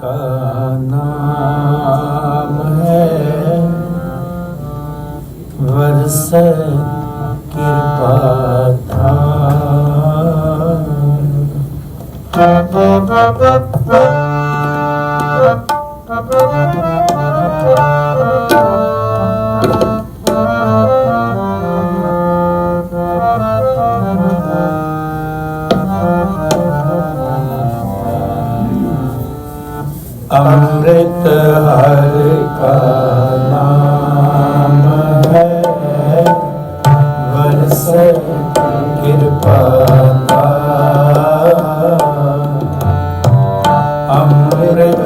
का नाम है वर्ष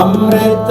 अमृत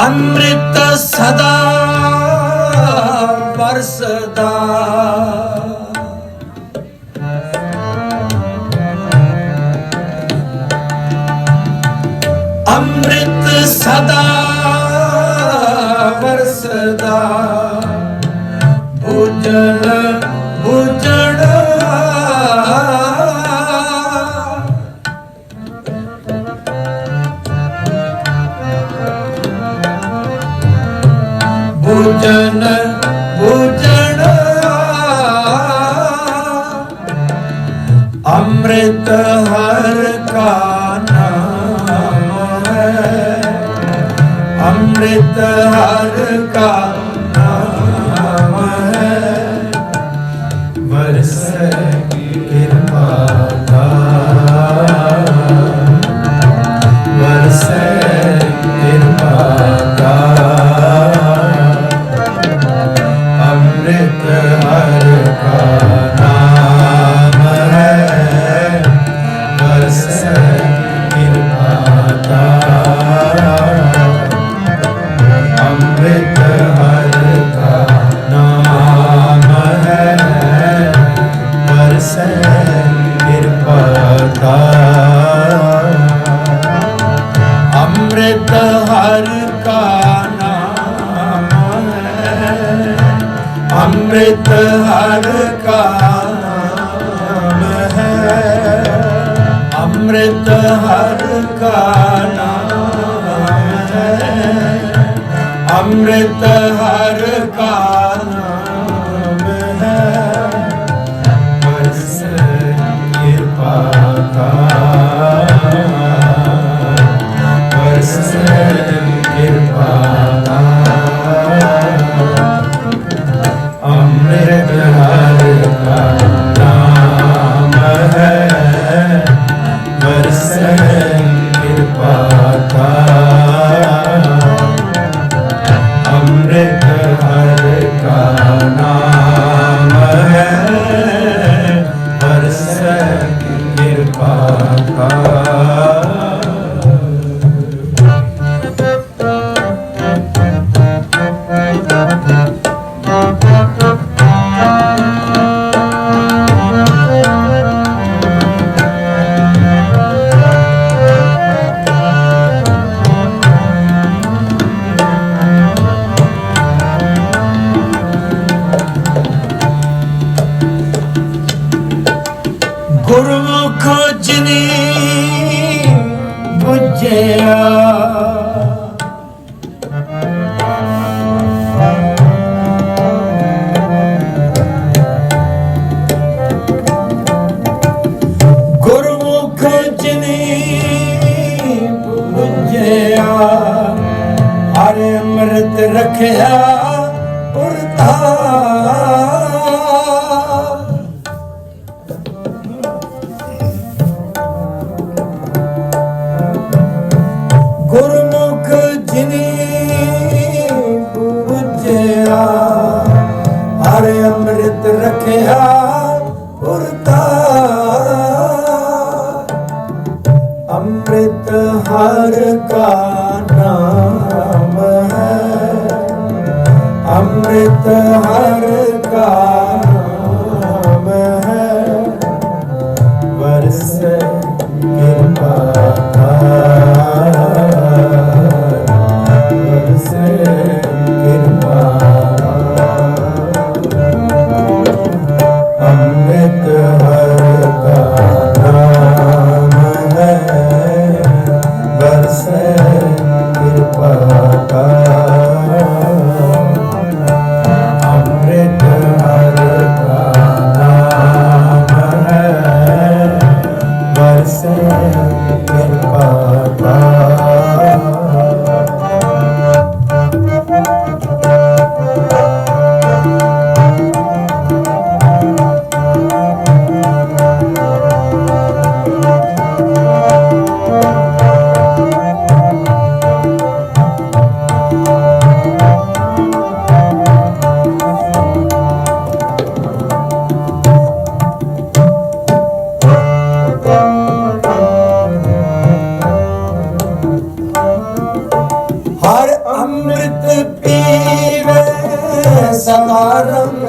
ਅੰਮ੍ਰਿਤ ਸਦਾ ਵਰਸਦਾ ਅੰਮ੍ਰਿਤ ਸਦਾ ਵਰਸਦਾ ਹਰ ਕਾ ਅੰਮ੍ਰਿਤ ਹਰ ਕਾਮ ਹੈ। ਅੰਮ੍ਰਿਤ ਹਰ ਕਾ ਨਾਮ ਹੈ। ਅੰਮ੍ਰਿਤ ਹਰ ਕਾ ਰਖਿਆ ਪੁਰਤਾ ਗੁਰਮੁਖ ਜਿਨੀ ਬੁਝਿਆ ਹਰ ਅੰਮ੍ਰਿਤ ਰੱਖਿਆ ਅੰਮ੍ਰਿਤ ਹਰ ਕਾ ਨਾਮ ਹੈ ਵਰਸ ਕਿਰਪਾ ਕਰ ਕਿਰਪਾ ਅੰਮ੍ਰਿਤ ਹਰ ਕਾ ਨਾਮ ਹੈ ਵਰਸ ਕਿਰਪਾ ਕਰ ਸਦਾ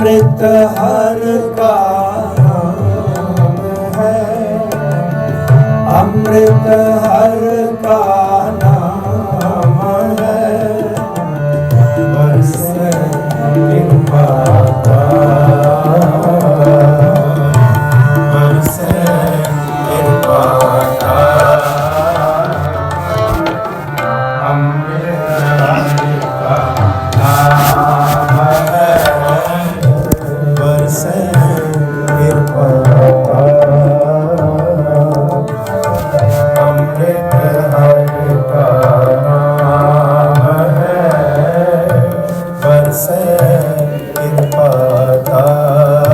ਅੰਮ੍ਰਿਤ ਹਰ ਕਾ ਨਾਮ ਹੈ। ਅੰਮ੍ਰਿਤ ਹਰ ਕਾ ਕਿਰਪਾ ਕਰ।